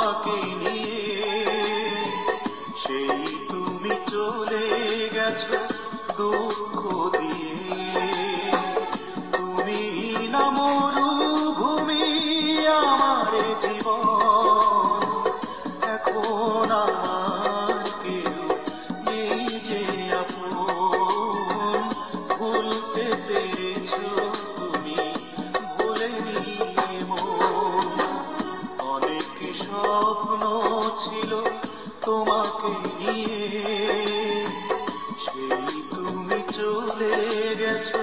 আমাকে নিয়ে। সেই তুমি চলে গেছো দুঃখ দিয়ে। স্বপ্ন ছিল তোমাকে নিয়ে। সেই তুমি চলে গেছো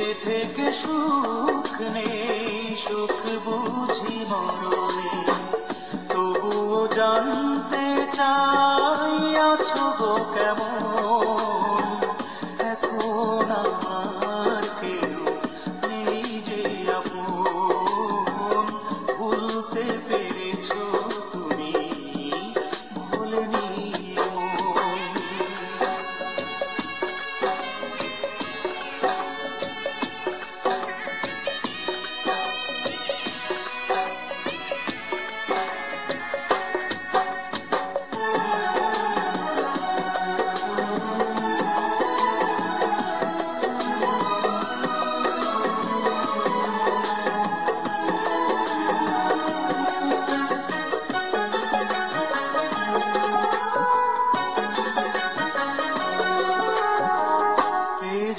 বেঁচে থেকে সুখ নেই সুখ বুঝি মরণে। তবুও জানতে চাই আছো গো কেমন?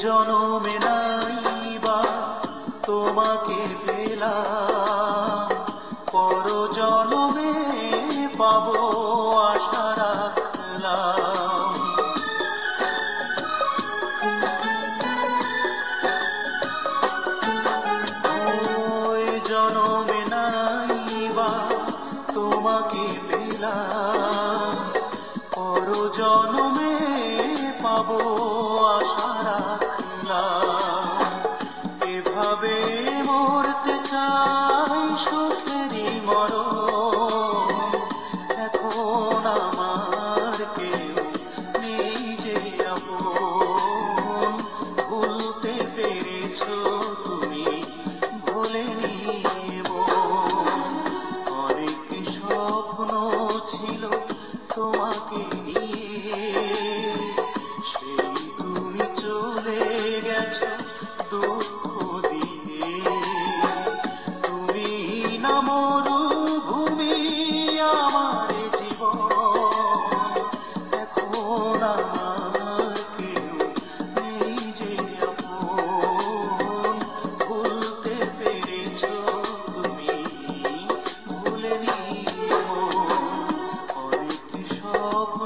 জনমে নাই বা তোমাকে পেলাম। পর জনমে পাবো আশা রাখলাম। ওই জনমে নাই বা তোমাকে পেলাম। পর জনমে Bobby. 好